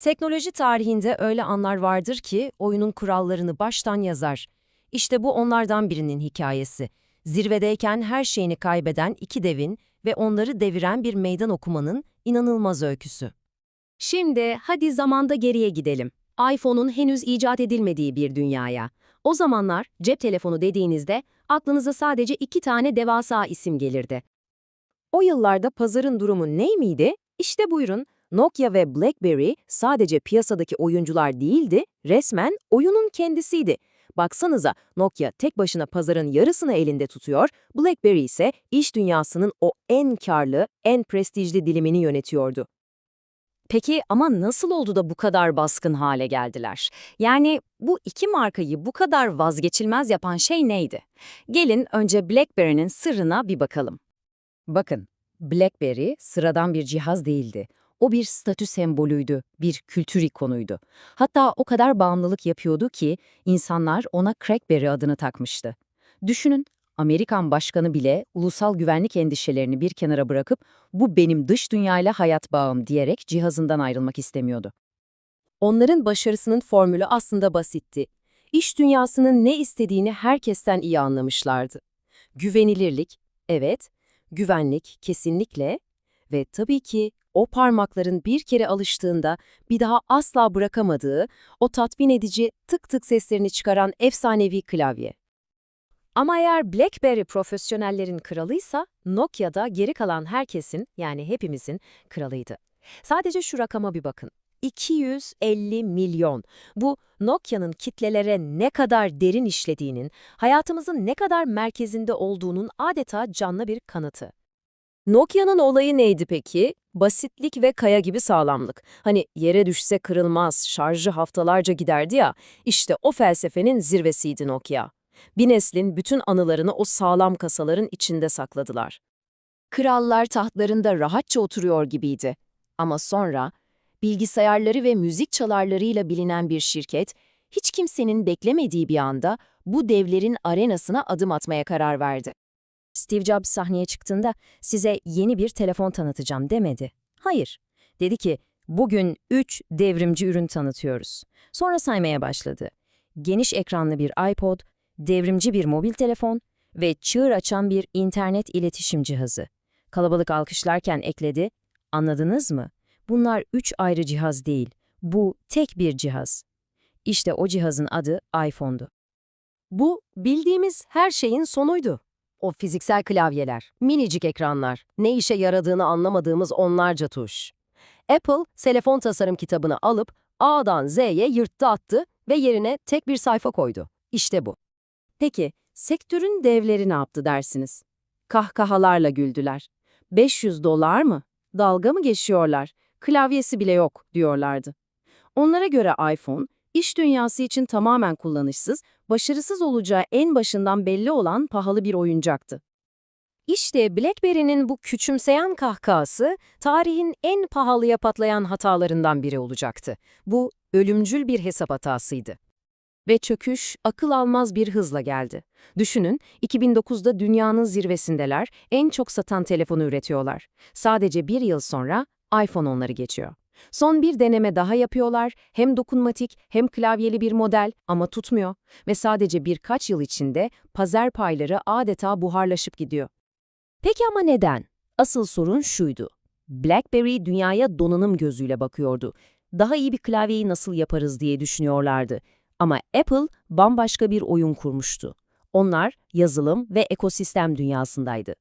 Teknoloji tarihinde öyle anlar vardır ki oyunun kurallarını baştan yazar. İşte bu onlardan birinin hikayesi. Zirvedeyken her şeyini kaybeden iki devin ve onları deviren bir meydan okumanın inanılmaz öyküsü. Şimdi hadi zamanda geriye gidelim. iPhone'un henüz icat edilmediği bir dünyaya. O zamanlar cep telefonu dediğinizde aklınıza sadece iki tane devasa isim gelirdi. O yıllarda pazarın durumu ne miydi? İşte buyurun, Nokia ve BlackBerry sadece piyasadaki oyuncular değildi, resmen oyunun kendisiydi. Baksanıza Nokia tek başına pazarın yarısını elinde tutuyor, BlackBerry ise iş dünyasının o en karlı, en prestijli dilimini yönetiyordu. Peki ama nasıl oldu da bu kadar baskın hale geldiler? Yani bu iki markayı bu kadar vazgeçilmez yapan şey neydi? Gelin önce BlackBerry'nin sırrına bir bakalım. Bakın, BlackBerry sıradan bir cihaz değildi. O bir statü sembolüydü, bir kültür ikonuydu. Hatta o kadar bağımlılık yapıyordu ki insanlar ona Crackberry adını takmıştı. Düşünün, Amerikan başkanı bile ulusal güvenlik endişelerini bir kenara bırakıp bu benim dış dünyayla hayat bağım diyerek cihazından ayrılmak istemiyordu. Onların başarısının formülü aslında basitti. İş dünyasının ne istediğini herkesten iyi anlamışlardı. Güvenilirlik, evet, güvenlik kesinlikle ve tabii ki o parmakların bir kere alıştığında bir daha asla bırakamadığı, o tatmin edici tık tık seslerini çıkaran efsanevi klavye. Ama eğer BlackBerry profesyonellerin kralıysa, Nokia da geri kalan herkesin, yani hepimizin kralıydı. Sadece şu rakama bir bakın. 250 milyon. Bu Nokia'nın kitlelere ne kadar derin işlediğinin, hayatımızın ne kadar merkezinde olduğunun adeta canlı bir kanıtı. Nokia'nın olayı neydi peki? Basitlik ve kaya gibi sağlamlık. Hani yere düşse kırılmaz, şarjı haftalarca giderdi ya, işte o felsefenin zirvesiydi Nokia. Bir neslin bütün anılarını o sağlam kasaların içinde sakladılar. Krallar tahtlarında rahatça oturuyor gibiydi. Ama sonra bilgisayarları ve müzik çalarlarıyla bilinen bir şirket, hiç kimsenin beklemediği bir anda bu devlerin arenasına adım atmaya karar verdi. Steve Jobs sahneye çıktığında size yeni bir telefon tanıtacağım demedi. Hayır. Dedi ki bugün 3 devrimci ürün tanıtıyoruz. Sonra saymaya başladı. Geniş ekranlı bir iPod, devrimci bir mobil telefon ve çığır açan bir internet iletişim cihazı. Kalabalık alkışlarken ekledi, anladınız mı? Bunlar üç ayrı cihaz değil, bu tek bir cihaz. İşte o cihazın adı iPhone'du. Bu, bildiğimiz her şeyin sonuydu. O fiziksel klavyeler, minicik ekranlar, ne işe yaradığını anlamadığımız onlarca tuş. Apple, telefon tasarım kitabını alıp A'dan Z'ye yırttı attı ve yerine tek bir sayfa koydu. İşte bu. Peki, sektörün devleri ne yaptı dersiniz? Kahkahalarla güldüler. 500 dolar mı? Dalga mı geçiyorlar? Klavyesi bile yok diyorlardı. Onlara göre iPhone, iş dünyası için tamamen kullanışsız, başarısız olacağı en başından belli olan pahalı bir oyuncaktı. İşte BlackBerry'nin bu küçümseyen kahkahası, tarihin en pahalıya patlayan hatalarından biri olacaktı. Bu, ölümcül bir hesap hatasıydı. Ve çöküş akıl almaz bir hızla geldi. Düşünün, 2009'da dünyanın zirvesindeler, en çok satan telefonu üretiyorlar. Sadece bir yıl sonra iPhone onları geçiyor. Son bir deneme daha yapıyorlar, hem dokunmatik hem klavyeli bir model ama tutmuyor ve sadece birkaç yıl içinde pazar payları adeta buharlaşıp gidiyor. Peki ama neden? Asıl sorun şuydu. BlackBerry dünyaya donanım gözüyle bakıyordu. Daha iyi bir klavyeyi nasıl yaparız diye düşünüyorlardı. Ama Apple bambaşka bir oyun kurmuştu. Onlar yazılım ve ekosistem dünyasındaydı.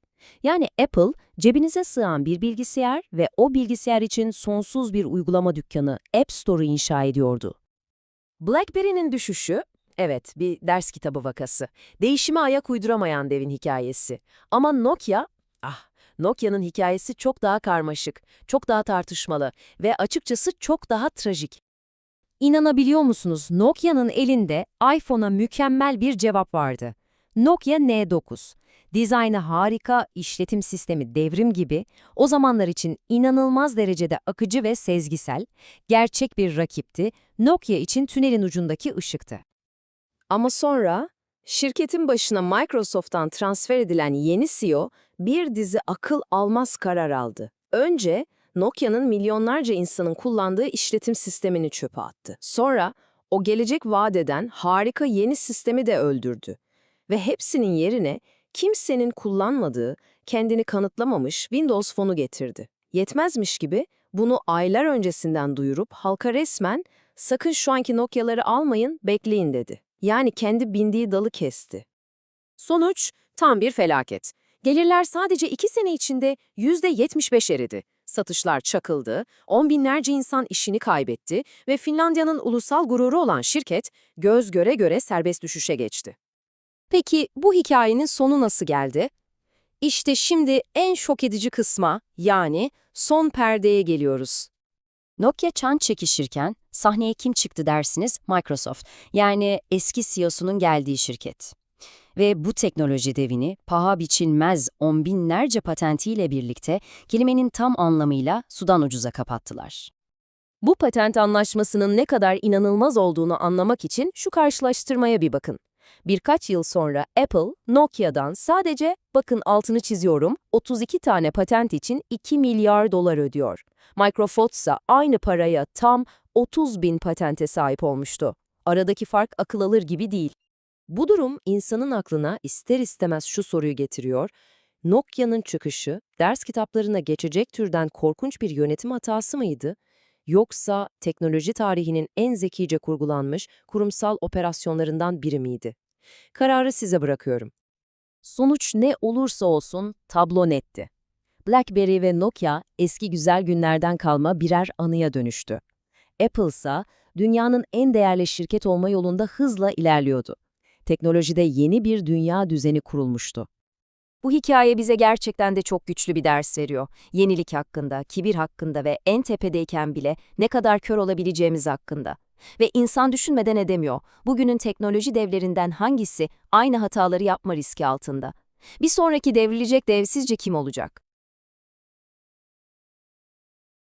Yani Apple, cebinize sığan bir bilgisayar ve o bilgisayar için sonsuz bir uygulama dükkanı App Store'u inşa ediyordu. BlackBerry'nin düşüşü, evet bir ders kitabı vakası. Değişime ayak uyduramayan devin hikayesi. Ama Nokia, ah Nokia'nın hikayesi çok daha karmaşık, çok daha tartışmalı ve açıkçası çok daha trajik. İnanabiliyor musunuz Nokia'nın elinde iPhone'a mükemmel bir cevap vardı. Nokia N9. Dizaynı harika, işletim sistemi devrim gibi, o zamanlar için inanılmaz derecede akıcı ve sezgisel, gerçek bir rakipti, Nokia için tünelin ucundaki ışıktı. Ama sonra, şirketin başına Microsoft'tan transfer edilen yeni CEO bir dizi akıl almaz karar aldı. Önce, Nokia'nın milyonlarca insanın kullandığı işletim sistemini çöpe attı. Sonra o gelecek vaat eden harika yeni sistemi de öldürdü. Ve hepsinin yerine kimsenin kullanmadığı, kendini kanıtlamamış Windows Phone'u getirdi. Yetmezmiş gibi bunu aylar öncesinden duyurup halka resmen sakın şu anki Nokia'ları almayın, bekleyin dedi. Yani kendi bindiği dalı kesti. Sonuç tam bir felaket. Gelirler sadece 2 sene içinde %75 eridi. Satışlar çakıldı, on binlerce insan işini kaybetti ve Finlandiya'nın ulusal gururu olan şirket göz göre göre serbest düşüşe geçti. Peki bu hikayenin sonu nasıl geldi? İşte şimdi en şok edici kısma yani son perdeye geliyoruz. Nokia çan çekişirken sahneye kim çıktı dersiniz? Microsoft. Yani eski CEO'sunun geldiği şirket. Ve bu teknoloji devini paha biçilmez on binlerce patentiyle birlikte kelimenin tam anlamıyla sudan ucuza kapattılar. Bu patent anlaşmasının ne kadar inanılmaz olduğunu anlamak için şu karşılaştırmaya bir bakın. Birkaç yıl sonra Apple, Nokia'dan sadece, bakın altını çiziyorum, 32 tane patent için 2 milyar dolar ödüyor. Microsoft ise aynı paraya tam 30 bin patente sahip olmuştu. Aradaki fark akıl alır gibi değil. Bu durum insanın aklına ister istemez şu soruyu getiriyor. Nokia'nın çıkışı ders kitaplarına geçecek türden korkunç bir yönetim hatası mıydı? Yoksa teknoloji tarihinin en zekice kurgulanmış kurumsal operasyonlarından biri miydi? Kararı size bırakıyorum. Sonuç ne olursa olsun tablo netti. BlackBerry ve Nokia eski güzel günlerden kalma birer anıya dönüştü. Apple ise dünyanın en değerli şirket olma yolunda hızla ilerliyordu. Teknolojide yeni bir dünya düzeni kurulmuştu. Bu hikaye bize gerçekten de çok güçlü bir ders veriyor. Yenilik hakkında, kibir hakkında ve en tepedeyken bile ne kadar kör olabileceğimiz hakkında. Ve insan düşünmeden edemiyor. Bugünün teknoloji devlerinden hangisi aynı hataları yapma riski altında? Bir sonraki devrilecek dev sizce kim olacak?